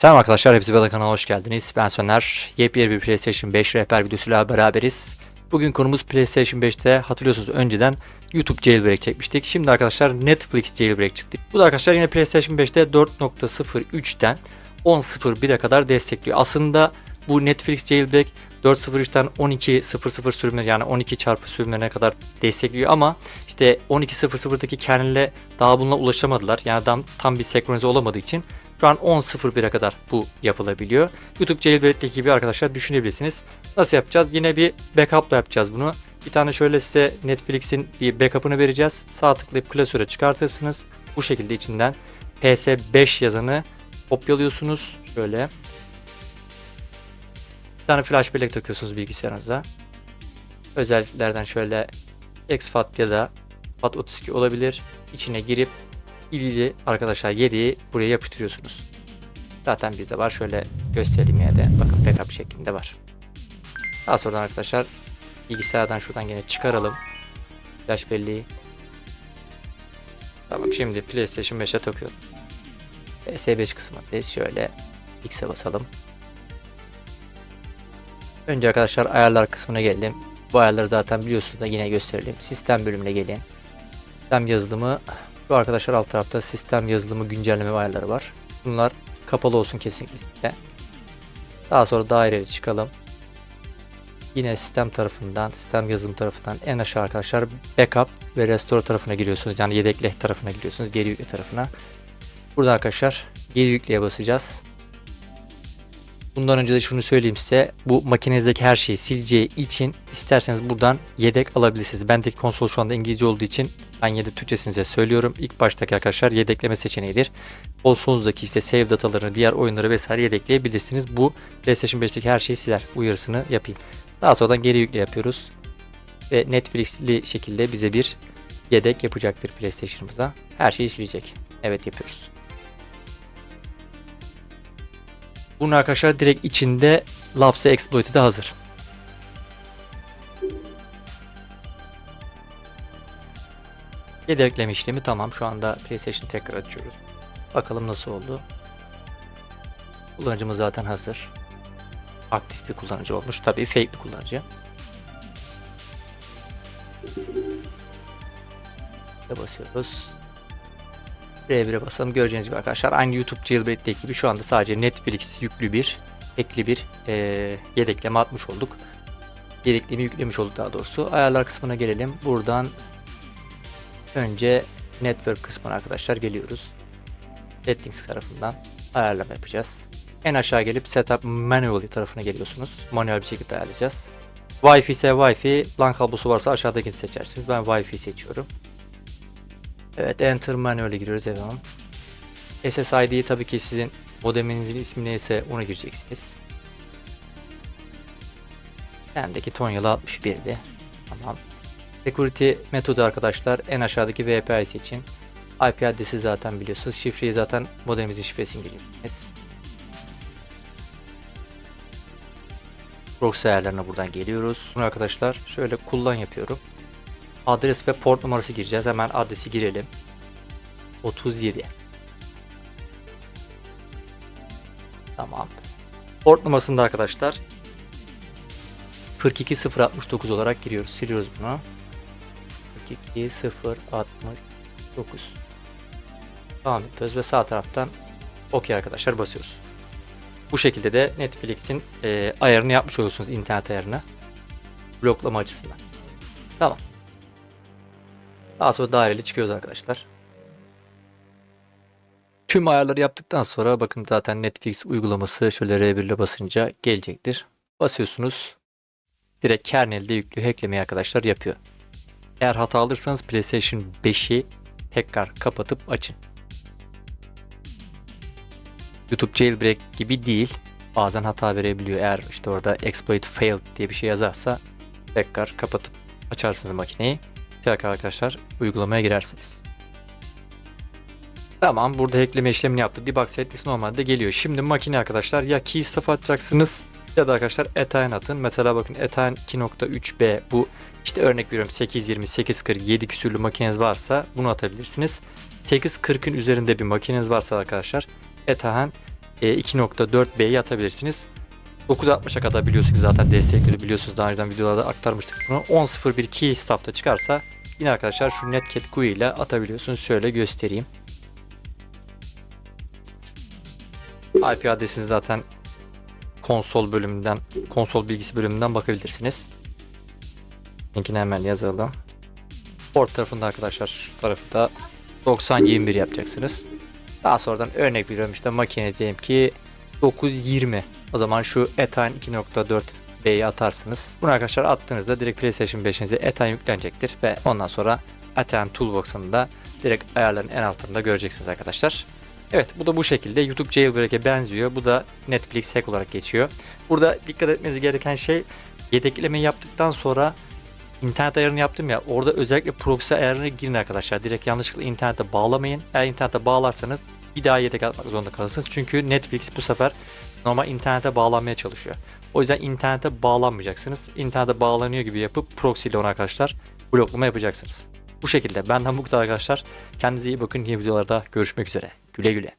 Selam arkadaşlar, hepsi Bela kanalına hoş geldiniz. Ben Soner. Yepyeni bir PlayStation 5 rehber videosuyla beraberiz. Bugün konumuz PlayStation 5'te hatırlıyorsunuz önceden YouTube jailbreak çekmiştik. Şimdi arkadaşlar Netflix jailbreak çıktı. Bu da arkadaşlar yine PlayStation 5'te 4.03'ten 10.01'e kadar destekliyor. Aslında bu Netflix jailbreak 4.03'ten 12.00 sürümleri yani 12 çarpı sürümlerine kadar destekliyor ama işte 12.00'daki kernele daha bununla ulaşamadılar. Yani tam, tam bir senkronize olamadığı için şu an 10.01'e kadar bu yapılabiliyor. YouTube Jailbreak'teki gibi arkadaşlar düşünebilirsiniz. Nasıl yapacağız? Yine bir backup'la yapacağız bunu. Bir tane şöyle size Netflix'in bir backup'ını vereceğiz. Sağ tıklayıp klasöre çıkartırsınız. Bu şekilde içinden PS5 yazanı kopyalıyorsunuz. Şöyle. Bir tane flash bellek takıyorsunuz bilgisayarınıza. Özelliklerden şöyle exFAT ya da FAT32 olabilir. İçine girip ilgili arkadaşlar 7'yi buraya yapıştırıyorsunuz. Zaten bizde var. Şöyle göstereyim ya da bakın backup şeklinde var. Daha sonra arkadaşlar bilgisayardan şuradan gene çıkaralım. Flash belleği. Tamam şimdi PlayStation 5'e takıyorum. PS5 kısmındayız. Şöyle X'e basalım. Önce arkadaşlar ayarlar kısmına gelelim. Bu ayarları zaten biliyorsunuz da yine gösterelim. Sistem bölümüne gelin. Sistem yazılımı şu arkadaşlar alt tarafta sistem yazılımı güncelleme ayarları var. Bunlar kapalı olsun kesinlikle. Daha sonra daireye çıkalım. Yine sistem tarafından, sistem yazılım tarafından en aşağı arkadaşlar backup ve restore tarafına giriyorsunuz. Yani yedekle tarafına giriyorsunuz. Geri yükle tarafına. Burada arkadaşlar geri yükleye basacağız. Bundan önce de şunu söyleyeyim size. Bu makinenizdeki her şeyi sileceği için isterseniz buradan yedek alabilirsiniz. Bendeki konsol şu anda İngilizce olduğu için ben yedek Türkçesini size söylüyorum. İlk baştaki arkadaşlar yedekleme seçeneğidir. Konsolunuzdaki işte save datalarını, diğer oyunları vesaire yedekleyebilirsiniz. Bu PlayStation 5'teki her şeyi siler. Uyarısını yapayım. Daha sonradan geri yükle yapıyoruz. Ve Netflix'li şekilde bize bir yedek yapacaktır PlayStation'ımıza. Her şeyi silecek. Evet yapıyoruz. Bunun arkadaşlar direkt içinde Lapse Exploit'i de hazır. Yedekleme işlemi tamam. Şu anda PlayStation tekrar açıyoruz. Bakalım nasıl oldu. Kullanıcımız zaten hazır. Aktif bir kullanıcı olmuş. Tabii fake bir kullanıcı. Ve basıyoruz. R1'e basalım. Göreceğiniz gibi arkadaşlar aynı YouTube Jailbreak'teki gibi şu anda sadece Netflix yüklü bir ekli bir e, yedekleme atmış olduk. Yedeklemi yüklemiş olduk daha doğrusu. Ayarlar kısmına gelelim. Buradan önce Network kısmına arkadaşlar geliyoruz. Settings tarafından ayarlama yapacağız. En aşağı gelip Setup Manually tarafına geliyorsunuz. Manuel bir şekilde ayarlayacağız. Wi-Fi ise Wi-Fi, LAN kablosu varsa aşağıdakini seçersiniz. Ben Wi-Fi seçiyorum. Evet Enter manuel'e giriyoruz devam. SSID'yi tabii ki sizin modeminizin ismi neyse ona gireceksiniz. Bendeki Tonyalı 61'di. Tamam. Security metodu arkadaşlar en aşağıdaki VPI seçin. IP adresi zaten biliyorsunuz. Şifreyi zaten modemimizin şifresini giriyorsunuz. Proxy ayarlarına buradan geliyoruz. Bunu arkadaşlar şöyle kullan yapıyorum. Adres ve port numarası gireceğiz. Hemen adresi girelim. 37. Tamam. Port numarasında arkadaşlar 42069 olarak giriyoruz. Siliyoruz bunu. 42069. Tamam yapıyoruz ve sağ taraftan OK arkadaşlar basıyoruz. Bu şekilde de Netflix'in e, ayarını yapmış oluyorsunuz internet ayarını. Bloklama açısından. Tamam. Daha sonra daireli çıkıyoruz arkadaşlar. Tüm ayarları yaptıktan sonra bakın zaten Netflix uygulaması şöyle R1 ile basınca gelecektir. Basıyorsunuz. Direkt kernelde yüklü hacklemeyi arkadaşlar yapıyor. Eğer hata alırsanız PlayStation 5'i tekrar kapatıp açın. YouTube jailbreak gibi değil. Bazen hata verebiliyor. Eğer işte orada exploit failed diye bir şey yazarsa tekrar kapatıp açarsınız makineyi. Tekrar arkadaşlar uygulamaya girersiniz. Tamam burada ekleme işlemini yaptı. Debug settings normalde geliyor. Şimdi makine arkadaşlar ya key stuff atacaksınız ya da arkadaşlar ethen atın. Mesela bakın ethen 2.3b bu işte örnek veriyorum 820, 840, 7 küsürlü makineniz varsa bunu atabilirsiniz. 840'ın üzerinde bir makineniz varsa arkadaşlar ethen e, 2.4B'yi atabilirsiniz. 960'a kadar biliyorsunuz zaten destekleri biliyorsunuz daha önceden videolarda aktarmıştık bunu. 10.01 key staff'ta çıkarsa yine arkadaşlar şu netcat GUI ile atabiliyorsunuz. Şöyle göstereyim. IP adresini zaten konsol bölümünden, konsol bilgisi bölümünden bakabilirsiniz. Linkini hemen yazalım. Port tarafında arkadaşlar şu tarafı da 9021 yapacaksınız. Daha sonradan örnek veriyorum işte makine diyelim ki 920. O zaman şu Ethan 2.4 B'yi atarsınız. Bunu arkadaşlar attığınızda direkt PlayStation 5'inize Ethan yüklenecektir ve ondan sonra Ethan Toolbox'ını da direkt ayarların en altında göreceksiniz arkadaşlar. Evet bu da bu şekilde YouTube Jailbreak'e benziyor. Bu da Netflix hack olarak geçiyor. Burada dikkat etmeniz gereken şey yedeklemeyi yaptıktan sonra internet ayarını yaptım ya orada özellikle proxy ayarını girin arkadaşlar. Direkt yanlışlıkla internete bağlamayın. Eğer internete bağlarsanız bir daha yedek atmak zorunda kalırsınız. Çünkü Netflix bu sefer normal internete bağlanmaya çalışıyor. O yüzden internete bağlanmayacaksınız. İnternete bağlanıyor gibi yapıp proxy ile onu arkadaşlar bloklama yapacaksınız. Bu şekilde benden bu kadar arkadaşlar. Kendinize iyi bakın. Yeni videolarda görüşmek üzere. Güle güle.